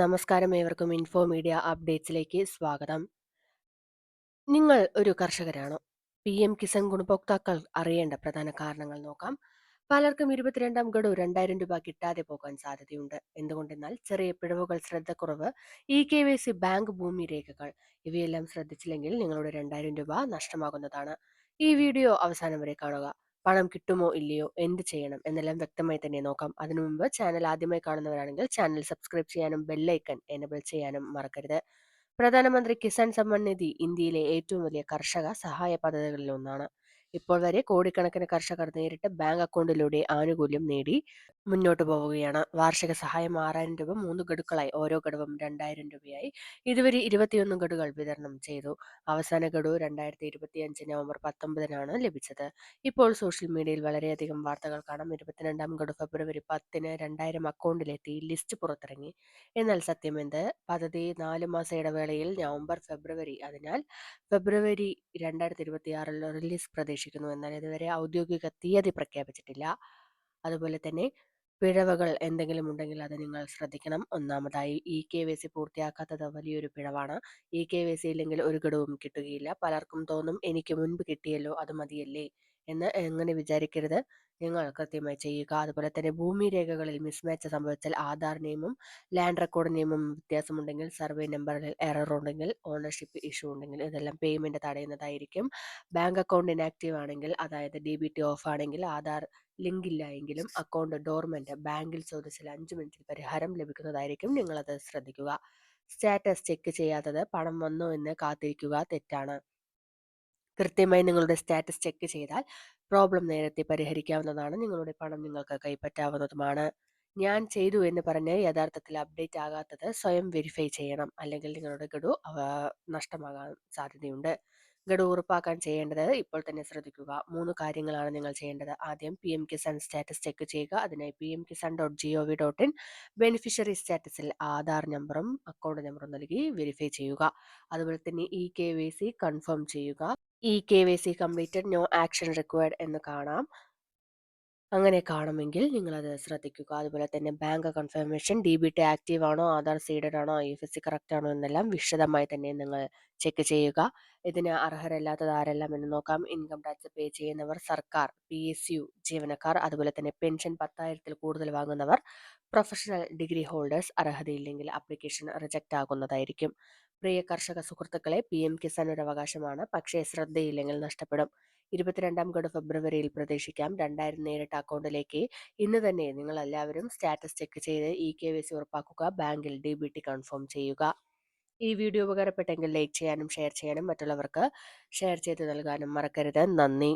നമസ്കാരം ഏവർക്കും info media അപ്ഡേറ്റ്സിലേക്ക് സ്വാഗതം. നിങ്ങൾ ഒരു കർഷകരാണോ? പി എം കിസാൻ ഗുണഭോക്താക്കൾ അറിയേണ്ട പ്രധാന കാരണങ്ങൾ നോക്കാം. പലർക്കും ഇരുപത്തിരണ്ടാം ഗഡു രണ്ടായിരം രൂപ കിട്ടാതെ പോകാൻ സാധ്യതയുണ്ട്. എന്തുകൊണ്ടെന്നാൽ ചെറിയ പിഴവുകൾ ശ്രദ്ധക്കുറവ് E K Y C bank ഭൂമി രേഖകൾ ഇവയെല്ലാം ശ്രദ്ധിച്ചില്ലെങ്കിൽ നിങ്ങളുടെ രണ്ടായിരം രൂപ നഷ്ടമാകുന്നതാണ്. ഈ വീഡിയോ അവസാനം വരെ കാണുക. പണം കിട്ടുമോ ഇല്ലയോ? എന്ത് ചെയ്യണം? എന്നെല്ലാം വ്യക്തമായി തന്നെ നോക്കാം. അതിനു മുമ്പ് ചാനൽ ആദ്യമായി കാണുന്നവരാണെങ്കിൽ ചാനൽ സബ്സ്ക്രൈബ് ചെയ്യാനും ബെല്ലൈക്കൺ എനബിൾ ചെയ്യാനും മറക്കരുത്. പ്രധാനമന്ത്രി കിസാൻ സമ്മാൻ നിധി ഇന്ത്യയിലെ ഏറ്റവും വലിയ കർഷക സഹായ പദ്ധതികളിൽ ഒന്നാണ്. ഇപ്പോൾ വരെ കോടിക്കണക്കിന് കർഷകർ നേരിട്ട് ബാങ്ക് അക്കൗണ്ടിലൂടെ ആനുകൂല്യം നേടി മുന്നോട്ട് പോവുകയാണ്. വാർഷിക സഹായം ആറായിരം രൂപ മൂന്ന് ഗഡുക്കളായി. ഓരോ ഗഡുവും രണ്ടായിരം രൂപയായി. ഇതുവരെ ഇരുപത്തിയൊന്ന് ഗഡുകൾ വിതരണം ചെയ്തു. അവസാന ഗഡു രണ്ടായിരത്തി ഇരുപത്തി അഞ്ച് നവംബർ പത്തൊമ്പതിനാണ് ലഭിച്ചത്. ഇപ്പോൾ സോഷ്യൽ മീഡിയയിൽ വളരെയധികം വാർത്തകൾ കാണാം. ഇരുപത്തിരണ്ടാം ഗഡു ഫെബ്രുവരി പത്തിന് രണ്ടായിരം അക്കൗണ്ടിലെത്തി. ലിസ്റ്റ് പുറത്തിറങ്ങി. എന്നാൽ സത്യമെന്ത് പദ്ധതി നാല് മാസ ഇടവേളയിൽ നവംബർ ഫെബ്രുവരി. അതിനാൽ ഫെബ്രുവരി രണ്ടായിരത്തി ഇരുപത്തിയാറിൽ റിലീസ് പ്രതീക്ഷിക്കുന്നു. എന്നാൽ ഇതുവരെ ഔദ്യോഗിക തീയതി പ്രഖ്യാപിച്ചിട്ടില്ല. അതുപോലെ തന്നെ പിഴവുകൾ എന്തെങ്കിലും ഉണ്ടെങ്കിൽ അത് നിങ്ങൾ ശ്രദ്ധിക്കണം. ഒന്നാമതായി ഇ കെ വൈ സി പൂർത്തിയാക്കാത്തത് വലിയൊരു പിഴവാണ്. ഇ കെ വൈ സി ഇല്ലെങ്കിൽ ഒരു ഘടവും കിട്ടുകയില്ല. പലർക്കും തോന്നും എനിക്ക് മുൻപ് കിട്ടിയല്ലോ അത് മതിയല്ലേ? എന്ന് എങ്ങനെ വിചാരിക്കരുത്? നിങ്ങൾ കൃത്യമായി ചെയ്യുക. അതുപോലെ തന്നെ ഭൂമി രേഖകളിൽ മിസ്മാച്ച് സംഭവിച്ചാൽ ആധാർ നിയമം ലാൻഡ് റെക്കോർഡ് നിയമം വ്യത്യാസമുണ്ടെങ്കിൽ സർവേ നമ്പറിൽ എറർ ഉണ്ടെങ്കിൽ ഓണർഷിപ്പ് ഇഷ്യൂ ഉണ്ടെങ്കിൽ ഇതെല്ലാം പേയ്മെന്റ് തടയുന്നതായിരിക്കും. ബാങ്ക് അക്കൗണ്ട് ഇനാക്റ്റീവ് ആണെങ്കിൽ അതായത് ഡി ബി ടി ഓഫ് ആണെങ്കിൽ ആധാർ ലിങ്ക് ഇല്ല എങ്കിലും അക്കൗണ്ട് ഡോർമെന്റ് ബാങ്കിൽ ചോദിച്ചാൽ അഞ്ച് മിനിറ്റിൽ പരിഹാരം ലഭിക്കുന്നതായിരിക്കും. നിങ്ങളത് ശ്രദ്ധിക്കുക. സ്റ്റാറ്റസ് ചെക്ക് ചെയ്യാത്തത് പണം വന്നോ എന്ന് കാത്തിരിക്കുക തെറ്റാണ്. കൃത്യമായി നിങ്ങളുടെ സ്റ്റാറ്റസ് ചെക്ക് ചെയ്താൽ പ്രോബ്ലം നേരത്തെ പരിഹരിക്കാവുന്നതാണ്. നിങ്ങളുടെ പണം നിങ്ങൾക്ക് കൈപ്പറ്റാവുന്നതുമാണ്. ഞാൻ ചെയ്തു എന്ന് പറഞ്ഞ് യഥാർത്ഥത്തിൽ അപ്ഡേറ്റ് ആകാത്തത് സ്വയം വെരിഫൈ ചെയ്യണം. അല്ലെങ്കിൽ നിങ്ങളുടെ ഗഡു നഷ്ടമാകാൻ സാധ്യതയുണ്ട്. ഗഡു ഉറപ്പാക്കാൻ ചെയ്യേണ്ടത് ഇപ്പോൾ തന്നെ ശ്രദ്ധിക്കുക. മൂന്ന് കാര്യങ്ങളാണ് നിങ്ങൾ ചെയ്യേണ്ടത്. ആദ്യം P M Kisan status check ചെയ്യുക. അതിനായി P M Kisan dot G O V dot in beneficiary സ്റ്റാറ്റസിൽ Aadhaar നമ്പറും അക്കൗണ്ട് നമ്പറും നൽകി വെരിഫൈ ചെയ്യുക. അതുപോലെ തന്നെ E K Y C confirm ചെയ്യുക. E K Y C completed no action required എന്ന് കാണാം. അങ്ങനെ കാണുമെങ്കിൽ നിങ്ങളത് ശ്രദ്ധിക്കുക. അതുപോലെ തന്നെ bank confirmation D B T active ആണോ ആധാർ സീഡഡ് ആണോ I F S C correct ആണോ എന്നെല്ലാം വിശദമായി തന്നെ നിങ്ങൾ ചെക്ക് ചെയ്യുക. ഇതിന് അർഹരല്ലാത്തത് ആരെല്ലാം എന്ന് നോക്കാം. ഇൻകം ടാക്സ് പേ ചെയ്യുന്നവർ സർക്കാർ പി എസ് യു ജീവനക്കാർ അതുപോലെ തന്നെ പെൻഷൻ പത്തായിരത്തിൽ കൂടുതൽ വാങ്ങുന്നവർ പ്രൊഫഷണൽ ഡിഗ്രി ഹോൾഡേഴ്സ് അർഹതയില്ലെങ്കിൽ ആപ്ലിക്കേഷൻ റിജക്റ്റ് ആകുന്നതായിരിക്കും. പ്രിയ കർഷക സുഹൃത്തുക്കളെ പി എം കിസാൻ ഒരു അവകാശമാണ്. പക്ഷേ ശ്രദ്ധയില്ലെങ്കിൽ നഷ്ടപ്പെടും. ഇരുപത്തിരണ്ടാം ഗഡ് ഫെബ്രുവരിയിൽ പ്രതീക്ഷിക്കാം. രണ്ടായിരം നേരിട്ട് അക്കൗണ്ടിലേക്ക് ഇന്ന് തന്നെ നിങ്ങൾ എല്ലാവരും സ്റ്റാറ്റസ് ചെക്ക് ചെയ്ത് ഇ കെ വി സി ഉറപ്പാക്കുക ബാങ്കിൽ ഡി ബി ടി കൺഫേം ചെയ്യുക. ഈ വീഡിയോ ഉപകാരപ്പെട്ടെങ്കിൽ ലൈക്ക് ചെയ്യാനും ഷെയർ ചെയ്യാനും മറ്റുള്ളവർക്ക് ഷെയർ ചെയ്ത് നൽകാനും മറക്കരുത്. നന്ദി.